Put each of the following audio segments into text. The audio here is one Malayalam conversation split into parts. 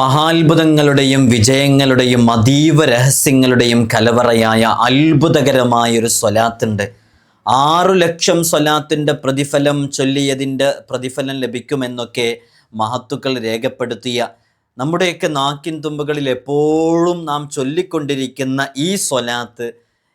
മഹാത്ഭുതങ്ങളുടെയും വിജയങ്ങളുടെയും അതീവ രഹസ്യങ്ങളുടെയും കലവറയായ അത്ഭുതകരമായൊരു സ്വലാത്തുണ്ട്. ആറു ലക്ഷം സ്വലാത്തിന്റെ പ്രതിഫലം ചൊല്ലിയതിന്റെ പ്രതിഫലം ലഭിക്കുമെന്നൊക്കെ മഹത്തുക്കൾ രേഖപ്പെടുത്തിയ നമ്മുടെയൊക്കെ നാക്കിൻ തുമ്പുകളിൽ എപ്പോഴും നാം ചൊല്ലിക്കൊണ്ടിരിക്കുന്ന ഈ സ്വലാത്ത്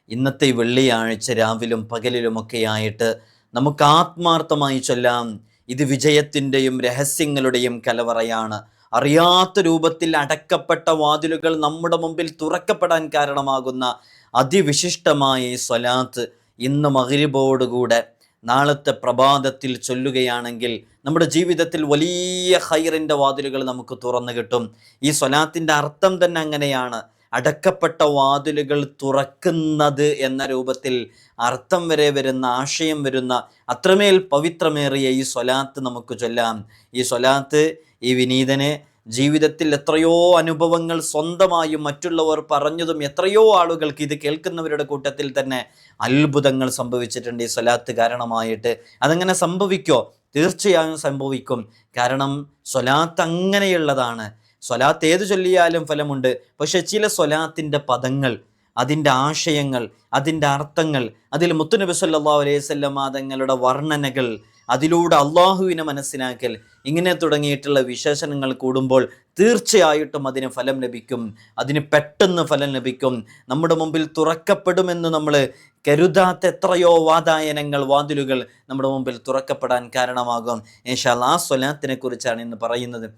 ഇന്നത്തെ വെള്ളിയാഴ്ച രാവിലും പകലിലുമൊക്കെ ആയിട്ട് നമുക്ക് ആത്മാർത്ഥമായി ചൊല്ലാം. ഇത് വിജയത്തിന്റെയും രഹസ്യങ്ങളുടെയും കലവറയാണ്. അറിയാത്ത രൂപത്തിൽ അടക്കപ്പെട്ട വാതിലുകൾ നമ്മുടെ മുമ്പിൽ തുറക്കപ്പെടാൻ കാരണമാകുന്ന അതിവിശിഷ്ടമായ ഈ സ്വലാത്ത് ഇന്ന് മകരിബോടുകൂടെ നാളത്തെ പ്രഭാതത്തിൽ ചൊല്ലുകയാണെങ്കിൽ നമ്മുടെ ജീവിതത്തിൽ വലിയ ഹൈറിന്റെ വാതിലുകൾ നമുക്ക് തുറന്നു കിട്ടും. ഈ സ്വലാത്തിന്റെ അർത്ഥം തന്നെ അങ്ങനെയാണ്. അടക്കപ്പെട്ട വാതിലുകൾ തുറക്കുന്നത് എന്ന രൂപത്തിൽ അർത്ഥം വരെ വരുന്ന ആശയം വരുന്ന അത്രമേൽ പവിത്രമേറിയ ഈ സ്വലാത്ത് നമുക്ക് ചൊല്ലാം. ഈ സ്വലാത്ത് ഈ വിനീതനെ ജീവിതത്തിൽ എത്രയോ അനുഭവങ്ങൾ സ്വന്തമായും മറ്റുള്ളവർ പറഞ്ഞതും എത്രയോ ആളുകൾക്ക് ഇത് കേൾക്കുന്നവരുടെ കൂട്ടത്തിൽ തന്നെ അത്ഭുതങ്ങൾ സംഭവിച്ചിട്ടുണ്ട് ഈ സ്വലാത്ത് കാരണമായിട്ട്. അതങ്ങനെ സംഭവിക്കോ? തീർച്ചയായും സംഭവിക്കും. കാരണം സ്വലാത്ത് അങ്ങനെയുള്ളതാണ്. സ്വലാത്ത് ഏത് ചൊല്ലിയാലും ഫലമുണ്ട്. പക്ഷെ ചില സ്വലാത്തിന്റെ പദങ്ങൾ അതിന്റെ ആശയങ്ങൾ അതിന്റെ അർത്ഥങ്ങൾ അതിൽ മുത്തുനബി സല്ലാ അലൈഹി സ്വല്ലം തങ്ങളുടെ വർണനകൾ അതിലൂടെ അള്ളാഹുവിനെ മനസ്സിലാക്കൽ. ഇങ്ങനെ തുടങ്ങിയിട്ടുള്ള വിശേഷണങ്ങൾ കൂടുമ്പോൾ തീർച്ചയായിട്ടും അതിന് ഫലം ലഭിക്കും. അതിന് പെട്ടെന്ന് ഫലം ലഭിക്കും. നമ്മുടെ മുമ്പിൽ തുറക്കപ്പെടുമെന്ന് നമ്മൾ കരുതാത്ത എത്രയോ വാതായനങ്ങൾ വാതിലുകൾ നമ്മുടെ മുമ്പിൽ തുറക്കപ്പെടാൻ കാരണമാകും. ഏഷാൽ ആ സ്വലാത്തിനെ കുറിച്ചാണ് ഇന്ന് പറയുന്നത്.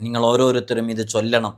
നിങ്ങൾ ഓരോരുത്തരും ഇത് ചൊല്ലണം.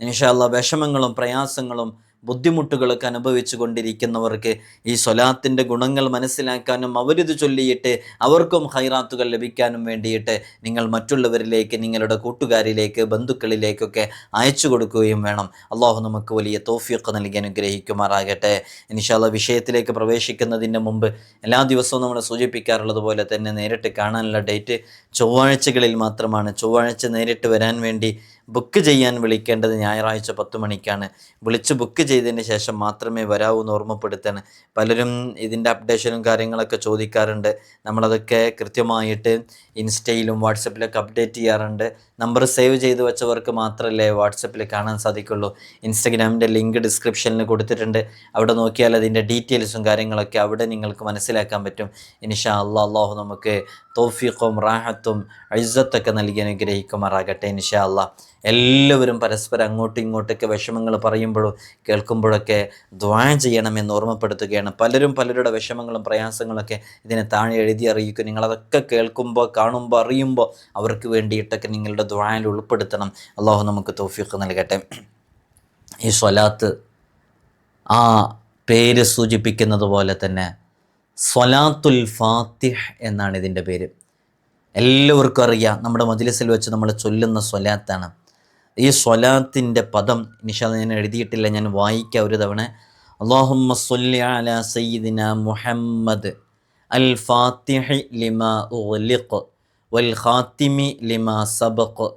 ഇൻഷാല്ല വിഷമങ്ങളും പ്രയാസങ്ങളും ബുദ്ധിമുട്ടുകളൊക്കെ അനുഭവിച്ചു കൊണ്ടിരിക്കുന്നവർക്ക് ഈ സ്വലാത്തിന്റെ ഗുണങ്ങൾ മനസ്സിലാക്കാനും അവരിത് ചൊല്ലിയിട്ട് അവർക്കും ഹൈറാത്തുകൾ ലഭിക്കാനും വേണ്ടിയിട്ട് നിങ്ങൾ മറ്റുള്ളവരിലേക്ക് നിങ്ങളുടെ കൂട്ടുകാരിലേക്ക് ബന്ധുക്കളിലേക്കൊക്കെ അയച്ചു കൊടുക്കുകയും വേണം. അള്ളാഹു നമുക്ക് വലിയ തോഫിയൊക്കെ നൽകി അനുഗ്രഹിക്കുമാറാകട്ടെ. ഇനിഷാല വിഷയത്തിലേക്ക് പ്രവേശിക്കുന്നതിന് മുമ്പ് എല്ലാ ദിവസവും നമ്മൾ സൂചിപ്പിക്കാറുള്ളത് പോലെ തന്നെ നേരിട്ട് കാണാനുള്ള ഡേറ്റ് ചൊവ്വാഴ്ചകളിൽ മാത്രമാണ്. ചൊവ്വാഴ്ച നേരിട്ട് വരാൻ വേണ്ടി ബുക്ക് ചെയ്യാൻ വിളിക്കേണ്ടത് ഞായറാഴ്ച പത്ത് മണിക്കാണ്. വിളിച്ച് ബുക്ക് ചെയ്തതിന് ശേഷം മാത്രമേ വരാവൂ എന്ന് ഓർമ്മപ്പെടുത്തണം പലരും ഇതിന്റെ അപ്ഡേഷനും കാര്യങ്ങളൊക്കെ ചോദിക്കാറുണ്ട്. നമ്മളതൊക്കെ കൃത്യമായിട്ട് ഇൻസ്റ്റയിലും വാട്സപ്പിലൊക്കെ അപ്ഡേറ്റ് ചെയ്യാറുണ്ട്. നമ്പർ സേവ് ചെയ്ത് വെച്ചവർക്ക് മാത്രമല്ലേ വാട്സപ്പിൽ കാണാൻ സാധിക്കുള്ളൂ. ഇൻസ്റ്റഗ്രാമിന്റെ ലിങ്ക് ഡിസ്ക്രിപ്ഷനിൽ കൊടുത്തിട്ടുണ്ട്. അവിടെ നോക്കിയാൽ അതിന്റെ ഡീറ്റെയിൽസും കാര്യങ്ങളൊക്കെ അവിടെ നിങ്ങൾക്ക് മനസ്സിലാക്കാൻ പറ്റും. ഇൻഷാ അള്ളാഹ് അള്ളാഹു നമുക്ക് തോഫീഖും റാഹത്തും അഴുസത്തൊക്കെ നൽകി അനുഗ്രഹിക്കുമാറാകട്ടെ ഇൻഷാ അള്ളാഹ് എല്ലാവരും പരസ്പരം അങ്ങോട്ടും ഇങ്ങോട്ടൊക്കെ വിഷമങ്ങൾ പറയുമ്പോഴും കേൾക്കുമ്പോഴൊക്കെ ദ്വാ ചെയ്യണമെന്ന് ഓർമ്മപ്പെടുത്തുകയാണ്. പലരും പലരുടെ വിഷമങ്ങളും പ്രയാസങ്ങളൊക്കെ ഇതിനെ താഴെ എഴുതി അറിയിക്കും. നിങ്ങളതൊക്കെ കേൾക്കുമ്പോൾ കാണുമ്പോൾ അറിയുമ്പോൾ അവർക്ക് വേണ്ടിയിട്ടൊക്കെ നിങ്ങളുടെ ദ്വായിൽ ഉൾപ്പെടുത്തണം. അള്ളാഹു നമുക്ക് തോഫിക്ക് നൽകട്ടെ. ഈ സ്വലാത്ത് ആ പേര് സൂചിപ്പിക്കുന്നത് പോലെ തന്നെ സ്വലാത്തുൽ ഫാത്തിഹ് എന്നാണ് ഇതിന്റെ പേര്. എല്ലാവർക്കും അറിയാം. നമ്മുടെ മജിലിസിൽ വെച്ച് നമ്മൾ ചൊല്ലുന്ന സ്വലാത്താണ്. ഈ സ്വലാത്തിൻ്റെ പദം നിഷാ ഞാൻ എഴുതിയിട്ടില്ല ഞാൻ വായിക്കാം ഒരു തവണ അള്ളാഹുമ്മ സല്ലി അല സയ്യിദിന മുഹമ്മദ് അൽ ഫാത്തിഹി ലിമ ഉലിഖ് വൽ ഖാത്തിമി ലിമ സബഖ്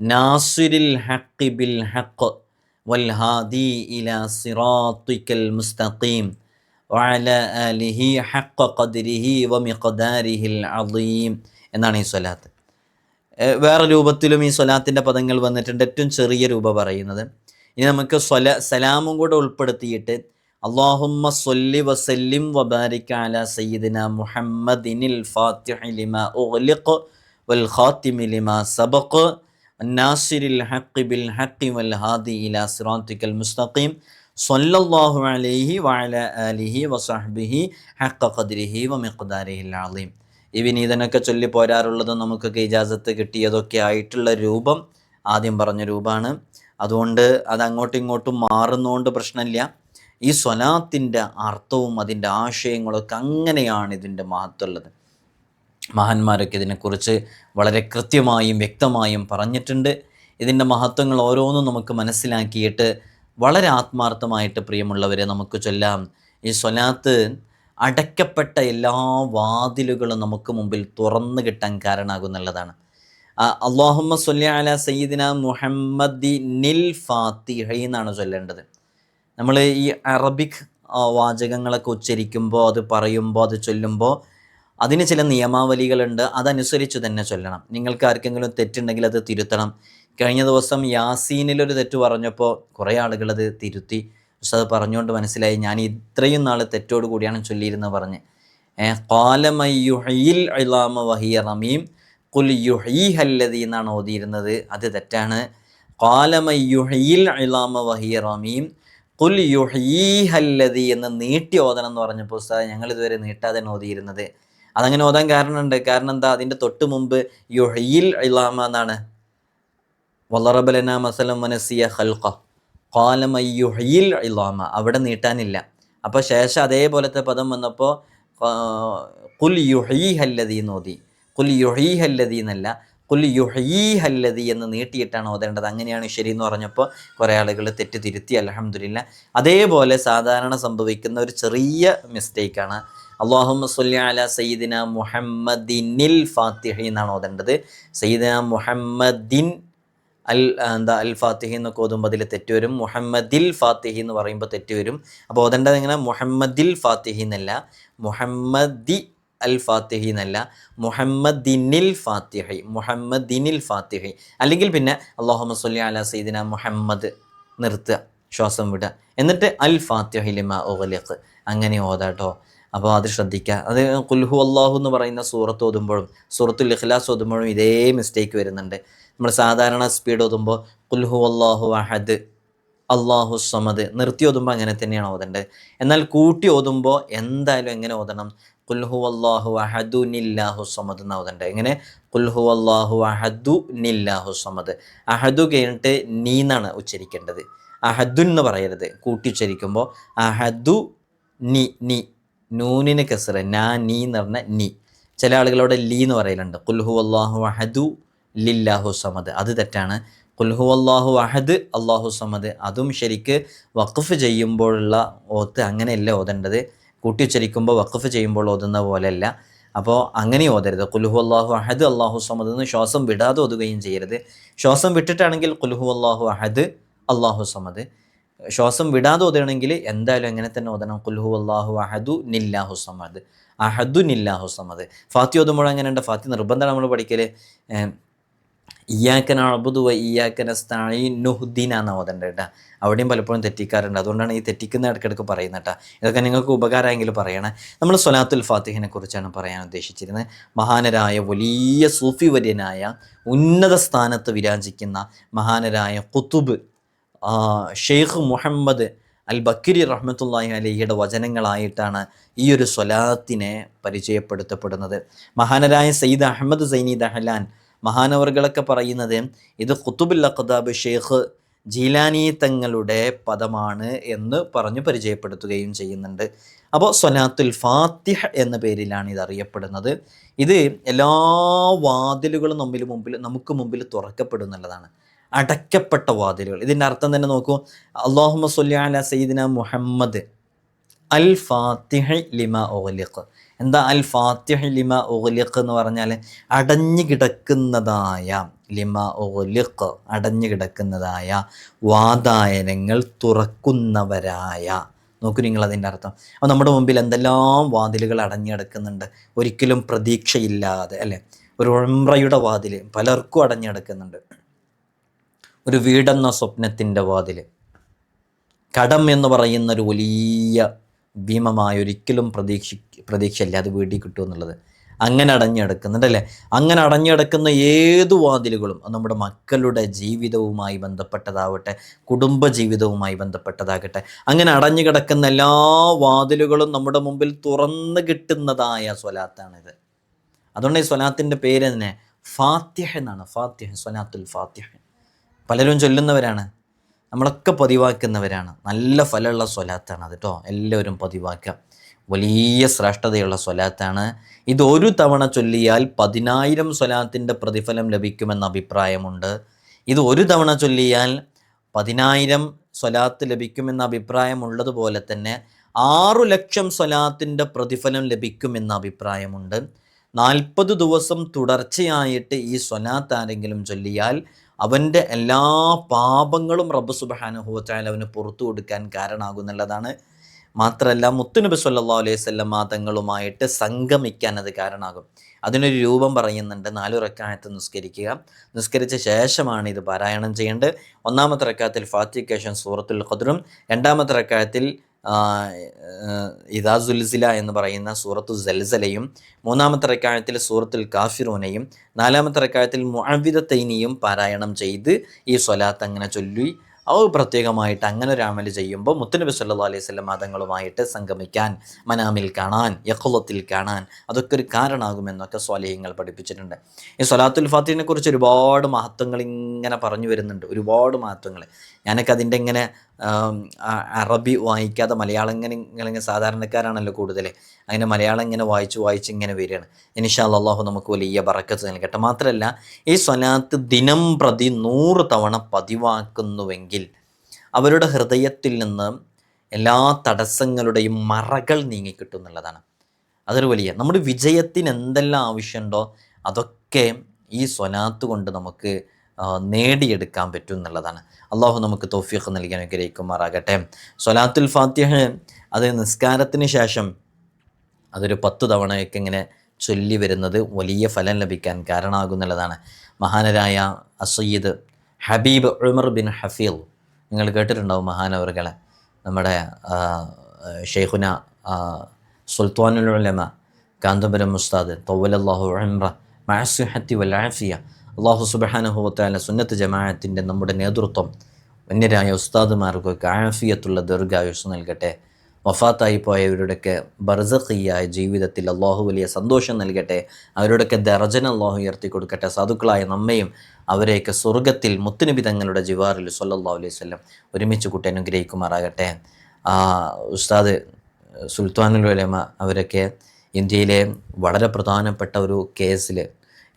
നാസിരിൽ ഹഖ് ബിൽ ഹഖ് വൽ ഹാദി ഇല സിറാത്തിക്കൽ മുസ്തഖീം وعلى آله حق قدره ومقداره العظيم എന്നാണ് ഈ സ്വലാത്ത് ഏഹ് വേറെ രൂപത്തിലും ഈ സ്വലാത്തിന്റെ പദങ്ങൾ വന്നിട്ടുണ്ട്. ഏറ്റവും ചെറിയ രൂപ പറയുന്നത്. ഇനി നമുക്ക് സ്വല സലാമും കൂടെ ഉൾപ്പെടുത്തിയിട്ട് അള്ളാഹുമ്മ സൊല്ലി വസല്ലിം വബാരിക്ക അല സയ്യിദിന മുഹമ്മദിനിൽ ഫാത്തിഹി ലിമ വൽ ഖാത്തിമി സബഖ് നാസിരിൽ ഹഖ് ബിൽ ഹഖ് വൽ ഹാദി ഇല സിറാത്തിക്കൽ മുസ്തഖീം സൊല്ലാഹു അലൈഹി വഅല ആലിഹി വസഹ്ബിഹി ഹഖ ഖദ്രിഹി വമിഖ്ദാരിഹിൽ അളീം ഈ വിനീതനൊക്കെ ചൊല്ലി പോരാറുള്ളതും നമുക്കൊക്കെ ഇജാസത്ത് കിട്ടിയതൊക്കെ ആയിട്ടുള്ള രൂപം ആദ്യം പറഞ്ഞ രൂപമാണ്. അതുകൊണ്ട് അത് അങ്ങോട്ടും ഇങ്ങോട്ടും മാറുന്നതുകൊണ്ട് പ്രശ്നമില്ല. ഈ സ്വലാത്തിന്റെ അർത്ഥവും അതിന്റെ ആശയങ്ങളൊക്കെ അങ്ങനെയാണ് ഇതിന്റെ മഹത്വമുള്ളത് മഹാന്മാരൊക്കെ ഇതിനെക്കുറിച്ച് വളരെ കൃത്യമായും വ്യക്തമായും പറഞ്ഞിട്ടുണ്ട്. ഇതിന്റെ മഹത്വങ്ങൾ ഓരോന്നും നമുക്ക് മനസ്സിലാക്കിയിട്ട് വളരെ ആത്മാർത്ഥമായിട്ട് പ്രിയമുള്ളവരെ നമുക്ക് ചൊല്ലാം. ഈ സ്വലാത്ത് അടയ്ക്കപ്പെട്ട എല്ലാ വാതിലുകളും നമുക്ക് മുമ്പിൽ തുറന്നു കിട്ടാൻ കാരണമാകുന്നുള്ളതാണ് അള്ളാഹുമ്മ സൊല്ലി അല സയ്യിദിന മുഹമ്മദി നിൽ ഫാത്തിഹ എന്നാണ് ചൊല്ലേണ്ടത്. നമ്മൾ ഈ അറബിക് വാചകങ്ങളൊക്കെ ഉച്ചരിക്കുമ്പോൾ അത് പറയുമ്പോൾ അത് ചൊല്ലുമ്പോൾ അതിന് ചില നിയമാവലികളുണ്ട്. അതനുസരിച്ച് തന്നെ ചൊല്ലണം. നിങ്ങൾക്ക് ആർക്കെങ്കിലും തെറ്റുണ്ടെങ്കിൽ അത് തിരുത്തണം. കഴിഞ്ഞ ദിവസം യാസീനിലൊരു തെറ്റ് പറഞ്ഞപ്പോൾ കുറേ ആളുകൾ അത് തിരുത്തി. പക്ഷെ അത് പറഞ്ഞുകൊണ്ട് മനസ്സിലായി ഞാൻ ഇത്രയും നാൾ തെറ്റോട് കൂടിയാണ് ചൊല്ലിയിരുന്നത് പറഞ്ഞ്. ഇലാമ വഹിയ റമീം കുൽ എന്നാണ് ഓതിയിരുന്നത്. അത് തെറ്റാണ്. ഇലാമ വഹിയ റമീം കുൽ യുഹീഹല്ലതി എന്ന് നീട്ടി ഓതണം എന്ന് പറഞ്ഞ പുസ്തകം ഞങ്ങൾ ഇതുവരെ നീട്ടാതെ ഓതിയിരുന്നത്. അതങ്ങനെ ഓതാൻ കാരണമുണ്ട്. കാരണം എന്താ? അതിന്റെ തൊട്ട് മുമ്പ് യുഹയിൽ ഇലാമ എന്നാണ്. വളറബലന മസലം മനസിയ ഹൽക്ക കാലമയ്യുഹയിൽ ഇലാമ അവിടെ നീട്ടാനില്ല. അപ്പോൾ ശേഷം അതേപോലത്തെ പദം വന്നപ്പോൾ കുൽ യുഹീ ഹല്ലതി ഓതി. കുൽ യുഹീ ഹല്ലതി എന്നല്ല കുൽ യുഹീ ഹല്ലതി എന്ന് നീട്ടിയിട്ടാണ് ഓതേണ്ടത്. അങ്ങനെയാണ് ശരി എന്ന് പറഞ്ഞപ്പോൾ കുറേ ആളുകൾ തെറ്റ് തിരുത്തി അലഹമില്ല അതേപോലെ സാധാരണ സംഭവിക്കുന്ന ഒരു ചെറിയ മിസ്റ്റേക്കാണ് അള്ളാഹുമ്മ സല്ലി സയ്യിദിന മുഹമ്മദിനിൽ ഫാത്തിഹി എന്നാണ് ഓതേണ്ടത്. സയ്യിദിന മുഹമ്മദിൻ അൽ എന്താ അൽ ഫാത്തിഹി എന്നൊക്കെ ഓതുമ്പോൾ അതിൽ തെറ്റ് വരും. മുഹമ്മദിൽ ഫാത്തിഹി എന്ന് പറയുമ്പോൾ തെറ്റ് വരും. അപ്പോൾ ഓതേണ്ടത് എങ്ങനെ? മുഹമ്മദിൽ ഫാത്തിഹി എന്നല്ല. മുഹമ്മദി അൽ ഫാത്തിഹി എന്നല്ല. മുഹമ്മദിനിൽ ഫാത്തിഹി. മുഹമ്മദിനിൽ ഫാത്തിഹി. അല്ലെങ്കിൽ പിന്നെ അള്ളാഹുമ്മ സല്ലി അല സീദിന മുഹമ്മദ് നിർത്തുക. ശ്വാസം വിടുക. എന്നിട്ട് അൽ ഫാത്തിഹി ലിമ ഓലിഖ് അങ്ങനെ ഓതാട്ടോ അപ്പോൾ അത് ശ്രദ്ധിക്കുക. അത് കുൽഹു അള്ളാഹു എന്ന് പറയുന്ന സൂറത്ത് ഓതുമ്പോഴും സൂറത്തുൽ ഇഖ്ലാസ് ഓതുമ്പോഴും ഇതേ മിസ്റ്റേക്ക് വരുന്നുണ്ട്. നമ്മൾ സാധാരണ സ്പീഡ് ഓതുമ്പോൾ കുൽഹു അള്ളാഹു അഹദ് അള്ളാഹു സമദ് നിർത്തി ഓതുമ്പോൾ അങ്ങനെ തന്നെയാണ് ഓതേണ്ടത് എന്നാൽ കൂട്ടി ഓതുമ്പോൾ എന്തായാലും എങ്ങനെ ഓതണം? കുൽഹു അള്ളാഹു അഹദു നില്ലാഹു സമദ് എന്ന് ഓതേണ്ടത് എങ്ങനെ? കുൽഹു അള്ളാഹു അഹദു നില്ലാഹു സമദ് അഹദു കഴിഞ്ഞിട്ട് നീന്നാണ് ഉച്ചരിക്കേണ്ടത്. അഹദു എന്ന് പറയരുത്. കൂട്ടി ഉച്ചരിക്കുമ്പോൾ അഹദു നി നി നൂനിന് കസറ് നാ നീ എന്ന് പറഞ്ഞ നീ ചില ആളുകളോട് ലീ എന്ന് പറയലുണ്ട്. കുൽഹു അള്ളാഹു അഹദു ലില്ലാഹു സമദ്. അത് തെറ്റാണ്. കുൽഹു അള്ളാഹു അഹദ് അള്ളാഹു സമദ്. അതും ശരിക്ക് വഖഫ് ചെയ്യുമ്പോഴുള്ള ഓത്ത് അങ്ങനെയല്ല ഓതേണ്ടത്. കൂട്ടിയുച്ചരിക്കുമ്പോൾ വഖഫ് ചെയ്യുമ്പോൾ ഓതുന്ന പോലെയല്ല. അപ്പോൾ അങ്ങനെ ഓതരുത്. കുൽഹു അള്ളാഹു അഹദ് അള്ളാഹു സമദ് എന്ന് ശ്വാസം വിടാതെ ഓതുകയും ചെയ്യരുത്. ശ്വാസം വിട്ടിട്ടാണെങ്കിൽ കുൽഹു അള്ളാഹു അഹദ് അള്ളാഹു സമദ്. ശ്വാസം വിടാതെ ഓതണമെങ്കിൽ എന്തായാലും അങ്ങനെ തന്നെ ഓതണം. കുൽഹു അള്ളാഹു അഹദു നില്ലാഹു സമദ്. അഹദു നില്ലാഹു സമദ്. ഫാത്തി ഓതുമ്പോൾ ഉണ്ട് ഫാത്തി നിർബന്ധമാണ് നമ്മൾ പഠിക്കൽ ഇയാക്കന അബുദു വ ഇയാക്കന സ്ഥായി നുഹുദ്ദീൻ എന്ന് ഓതണ്ട കേട്ടോ അവിടെയും പലപ്പോഴും തെറ്റിക്കാറുണ്ട്. അതുകൊണ്ടാണ് ഈ തെറ്റിക്കുന്ന ഇടയ്ക്കിടയ്ക്ക് പറയുന്നത് കേട്ടോ ഇതൊക്കെ നിങ്ങൾക്ക് ഉപകാരമെങ്കിൽ പറയണേ. നമ്മൾ സൊലാത്തുൽ ഫാത്തിഹിനെ കുറിച്ചാണ് പറയാൻ ഉദ്ദേശിച്ചിരുന്നത്. മഹാനരായ വലിയ സൂഫി വര്യനായ ഉന്നത സ്ഥാനത്ത് വിരാജിക്കുന്ന മഹാനരായ കുത്തുബ് ഷെയ്ഖ് മുഹമ്മദ് അൽ ബക്കിരി റഹ്മത്തുല്ലാഹി അലിയുടെ വചനങ്ങളായിട്ടാണ് ഈ ഒരു സ്വലാത്തിനെ പരിചയപ്പെടുത്തപ്പെടുന്നത്. മഹാനരായ സയ്യിദ് അഹമ്മദ് സൈനി ദഹലാൻ മഹാനവറുകളൊക്കെ പറയുന്നത് ഇത് ഖുത്തുബുൽ അഖ്താബ് ഷെയ്ഖ് ജീലാനി തങ്ങളുടെ പദമാണ് എന്ന് പറഞ്ഞു പരിചയപ്പെടുത്തുകയും ചെയ്യുന്നുണ്ട്. അപ്പോൾ സൊനാത്തുൽ ഫാത്തിഹ് എന്ന പേരിലാണ് ഇത് അറിയപ്പെടുന്നത്. ഇത് എല്ലാ വാതിലുകളും നമ്മിൽ മുമ്പിൽ നമുക്ക് മുമ്പിൽ തുറക്കപ്പെടുന്നുള്ളതാണ് അടയ്ക്കപ്പെട്ട വാതിലുകൾ. ഇതിന്റെ അർത്ഥം തന്നെ നോക്കൂ. അള്ളാഹുമ സൊല്ലി അല സയ്യിദിന മുഹമ്മദ് അൽ ഫാത്തിഹ് ലിമ ഓലിഖ് എന്താ അൽ ഫാത്തിഹ് ലിമ ഒലിഖ് എന്ന് പറഞ്ഞാൽ അടഞ്ഞു കിടക്കുന്നതായ ലിമ ഒലിഖ് അടഞ്ഞു കിടക്കുന്നതായ വാതായനങ്ങൾ തുറക്കുന്നവരായ. നോക്കൂ നിങ്ങൾ അതിന്റെ അർത്ഥം. അപ്പോൾ നമ്മുടെ മുമ്പിൽ എന്തെല്ലാം വാതിലുകൾ അടഞ്ഞു കിടക്കുന്നുണ്ട്? ഒരിക്കലും പ്രതീക്ഷയില്ലാതെ അല്ലേ? ഒരു ഉംറയുടെ വാതിൽ പലർക്കും അടഞ്ഞു കിടക്കുന്നുണ്ട്. ഒരു വീടെന്ന സ്വപ്നത്തിന്റെ വാതിൽ കടം എന്ന് പറയുന്ന ഒരു വലിയ ഭീമമായ ഒരിക്കലും പ്രതീക്ഷ പ്രതീക്ഷയില്ല അത് വീട്ടിൽ കിട്ടും എന്നുള്ളത്. അങ്ങനെ അടഞ്ഞടക്കുന്നുണ്ടല്ലേ അങ്ങനെ അടഞ്ഞടക്കുന്ന ഏതു വാതിലുകളും നമ്മുടെ മക്കളുടെ ജീവിതവുമായി ബന്ധപ്പെട്ടതാവട്ടെ കുടുംബ ജീവിതവുമായി ബന്ധപ്പെട്ടതാകട്ടെ അങ്ങനെ അടഞ്ഞു കിടക്കുന്ന എല്ലാ വാതിലുകളും നമ്മുടെ മുമ്പിൽ തുറന്നു കിട്ടുന്നതായ സ്വലാത്താണിത്. അതുകൊണ്ട് ഈ സ്വലാത്തിന്റെ പേര് തന്നെ ഫാത്തിഹ എന്നാണ്. ഫാത്തിഹ സ്വലാത്തുൽ ഫാത്തിഹ. പലരും ചൊല്ലുന്നവരാണ്. നമ്മളൊക്കെ പതിവാക്കുന്നവരാണ്. നല്ല ഫലമുള്ള സ്വലാത്താണ് അത് കേട്ടോ എല്ലാവരും പതിവാക്കുക. വലിയ ശ്രേഷ്ഠതയുള്ള സ്വലാത്താണ്. ഇത് ഒരു തവണ ചൊല്ലിയാൽ പതിനായിരം സ്വലാത്തിന്റെ പ്രതിഫലം ലഭിക്കുമെന്ന അഭിപ്രായമുണ്ട്. ഇത് ഒരു തവണ ചൊല്ലിയാൽ പതിനായിരം സ്വലാത്ത് ലഭിക്കുമെന്ന അഭിപ്രായമുള്ളതുപോലെ തന്നെ ആറു ലക്ഷം സ്വലാത്തിന്റെ പ്രതിഫലം ലഭിക്കുമെന്ന അഭിപ്രായമുണ്ട്. നാൽപ്പത് ദിവസം തുടർച്ചയായിട്ട് ഈ സ്വലാത്ത് ആരെങ്കിലും ചൊല്ലിയാൽ അവന്റെ എല്ലാ പാപങ്ങളും റബ്ബ് സുബഹാനുഹുവച്ചാൽ അവന് പുറത്തു കൊടുക്കാൻ കാരണമാകുന്നുള്ളതാണ് മാത്രമല്ല മുത്തുനബി സല്ലാ അലൈഹി സ്വല്ലം തങ്ങളുമായിട്ട് സംഗമിക്കാൻ അത് കാരണമാകും. അതിനൊരു രൂപം പറയുന്നുണ്ട്. നാലു റക്കായത്ത് നിസ്കരിക്കുക. നിസ്കരിച്ച ശേഷമാണ് ഇത് പാരായണം ചെയ്യേണ്ടത്. ഒന്നാമത്തെ റക്കായത്തിൽ ഫാത്തിക്കേഷൻ സൂറത്തുൽ ഖദ്റും രണ്ടാമത്തെ റക്കായത്തിൽ ഇദാ സുൽസില എന്ന് പറയുന്ന സൂറത്തു സൽസലയും മൂന്നാമത്തെ റക്കായത്തിൽ സൂറത്തുൽ കാഫിറൂനയും നാലാമത്തെ റക്കായത്തിൽ മുഅവിദത്തൈനിയും പാരായണം ചെയ്ത് ഈ സ്വലാത്ത് അങ്ങനെ ചൊല്ലി അത് പ്രത്യേകമായിട്ട് അങ്ങനെ ഒരു അമൽ ചെയ്യുമ്പോൾ മുത്തനബി സല്ലാ അലൈഹി സ്വലം മതങ്ങളുമായിട്ട് സംഗമിക്കാൻ മനാമിൽ കാണാൻ യക്കുളത്തിൽ കാണാൻ അതൊക്കെ ഒരു കാരണമാകുമെന്നൊക്കെ സ്വാലേഹ്യങ്ങൾ പഠിപ്പിച്ചിട്ടുണ്ട്. ഈ സ്വലാത്തുൽ ഫാത്തിനെ കുറിച്ച് ഒരുപാട് മഹത്വങ്ങൾ ഇങ്ങനെ പറഞ്ഞു വരുന്നുണ്ട്. ഒരുപാട് മഹത്വങ്ങൾ. ഞാനൊക്കെ അതിന്റെ ഇങ്ങനെ അറബി വായിക്കാതെ മലയാളം ഇങ്ങനെ ഇങ്ങനെ സാധാരണക്കാരാണല്ലോ കൂടുതൽ അങ്ങനെ മലയാളം ഇങ്ങനെ വായിച്ച് വായിച്ച് ഇങ്ങനെ വരികയാണ്. ഇനിഷാ അള്ളാഹു നമുക്ക് വലിയ ബറക്കത്ത് നൽകട്ടെ. മാത്രമല്ല ഈ സ്വലാത്ത് ദിനം പ്രതി നൂറ് തവണ പതിവാക്കുന്നുവെങ്കിൽ അവരുടെ ഹൃദയത്തിൽ നിന്ന് എല്ലാ തടസ്സങ്ങളുടെയും മറകൾ നീങ്ങിക്കിട്ടും എന്നുള്ളതാണ്. അതൊരു വലിയ നമ്മുടെ വിജയത്തിന് എന്തെല്ലാം ആവശ്യമുണ്ടോ അതൊക്കെ ഈ സ്വലാത്ത് കൊണ്ട് നമുക്ക് നേടിയെടുക്കാൻ പറ്റും എന്നുള്ളതാണ്. അള്ളാഹു നമുക്ക് തോഫീഖ് നൽകി അനുഗ്രഹിക്കുമാറാകട്ടെ. സ്വലാത്തുൽ ഫാത്തിഹ അത് നിസ്കാരത്തിന് ശേഷം അതൊരു പത്ത് തവണയൊക്കെ ഇങ്ങനെ ചൊല്ലി വരുന്നത് വലിയ ഫലം ലഭിക്കാൻ കാരണമാകുന്നുള്ളതാണ് മഹാനരായ Assayyid Habib Umar bin Hafiz. നിങ്ങൾ കേട്ടിട്ടുണ്ടാവും മഹാനവറുകളെ നമ്മുടെ ഷെയ്ഖുന സുൽത്താനുലമ കാന്തപുരം മുസ്താദ് തൗവലല്ലാഹു ഉംറ മാസുഹത്തി വലാഫിയ അള്ളാഹു സുബഹാനുഭവത്തായ സുന്നത്ത് ജമാഅത്തിന്റെ നമ്മുടെ നേതൃത്വം വന്യരായ ഉസ്താദുമാർക്കൊക്കെ ആഫിയത്തുള്ള ദീർഘായുസ് നൽകട്ടെ. വഫാത്തായി പോയവരുടെയൊക്കെ ബർസഖിയായ ജീവിതത്തിൽ അള്ളാഹു വലിയ സന്തോഷം നൽകട്ടെ. അവരുടെയൊക്കെ ദർജൻ അള്ളാഹു ഉയർത്തി കൊടുക്കട്ടെ സാധുക്കളായ നമ്മയും അവരെയൊക്കെ സ്വർഗത്തിൽ മുത്തുനബി തങ്ങളുടെ ജിവാറിൽ സല്ലാ അലൈഹി സ്വല്ലം ഒരുമിച്ച് കൂട്ടി അനുഗ്രഹിക്കുമാറാകട്ടെ. ഉസ്താദ് സുൽത്താനുൽ ഉലമ അവരൊക്കെ ഇന്ത്യയിലെ വളരെ പ്രധാനപ്പെട്ട ഒരു കേസിൽ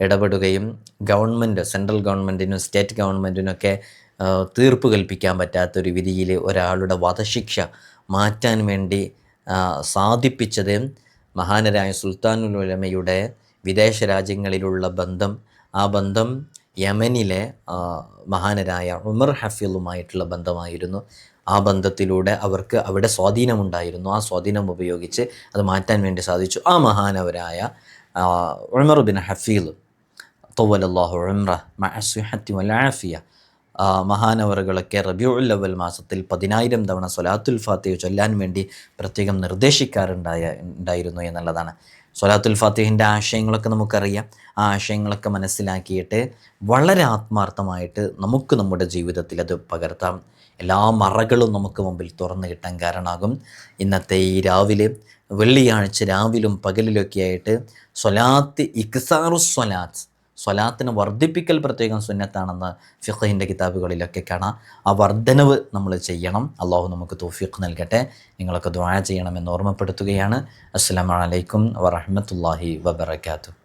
ഇടപെടുകയും ഗവൺമെന്റ് സെൻട്രൽ ഗവൺമെന്റിനും സ്റ്റേറ്റ് ഗവൺമെന്റിനൊക്കെ തീർപ്പ് കൽപ്പിക്കാൻ പറ്റാത്തൊരു വിധിയിൽ ഒരാളുടെ വധശിക്ഷ മാറ്റാൻ വേണ്ടി സാധിപ്പിച്ചത് മഹാനരായ സുൽത്താനുൽ ഉലമയുടെ വിദേശ രാജ്യങ്ങളിലുള്ള ബന്ധം ആ ബന്ധം യമനിലെ മഹാനരായ ഉമർ ഹഫീലുമായിട്ടുള്ള ബന്ധമായിരുന്നു. ആ ബന്ധത്തിലൂടെ അവർക്ക് അവിടെ സ്വാധീനമുണ്ടായിരുന്നു. ആ സ്വാധീനം ഉപയോഗിച്ച് അത് മാറ്റാൻ വേണ്ടി സാധിച്ചു. ആ മഹാനവരായ ഉമർ ബിൻ ഹഫീൽ തൊവലല്ലാഹു ഉംറ മഅസുഹത്തി വലാഫിയ മഹാനവറുകളൊക്കെ റബിയുൽ അവൽ മാസത്തിൽ പതിനായിരം തവണ സൊലാത്തുൽ ഫാത്തിഹ് ചൊല്ലാൻ വേണ്ടി പ്രത്യേകം നിർദ്ദേശിക്കാറുണ്ടായ ഉണ്ടായിരുന്നു എന്നുള്ളതാണ്. സൊലാത്തുൽ ഫാത്തിഹിന്റെ ആശയങ്ങളൊക്കെ നമുക്കറിയാം. ആ ആശയങ്ങളൊക്കെ മനസ്സിലാക്കിയിട്ട് വളരെ ആത്മാർത്ഥമായിട്ട് നമുക്ക് നമ്മുടെ ജീവിതത്തിൽ അത് പകർത്താം. എല്ലാ മറകളും നമുക്ക് മുമ്പിൽ തുറന്നു കിട്ടാൻ കാരണമാകും. ഇന്നത്തെ ഈ രാവിലെ വെള്ളിയാഴ്ച രാവിലും പകലിലൊക്കെ ആയിട്ട് സൊലാത്ത് ഇക്സാറു സ്വലാത്ത് സ്വലാത്തിന് വർദ്ധിപ്പിക്കൽ പ്രത്യേകം സുന്നത്താണെന്ന് ഫിഖഹിന്റെ കിതാബുകളിലൊക്കെ കാണാം. ആ വർദ്ധനവ് നമ്മൾ ചെയ്യണം. അള്ളാഹു നമുക്ക് തോഫിഖ് നൽകട്ടെ. നിങ്ങളൊക്കെ ദ്വാര ചെയ്യണമെന്ന് ഓർമ്മപ്പെടുത്തുകയാണ്. അസ്സാം വലൈക്കും വറഹമത്തല്ലാഹി വബർക്കാത്തു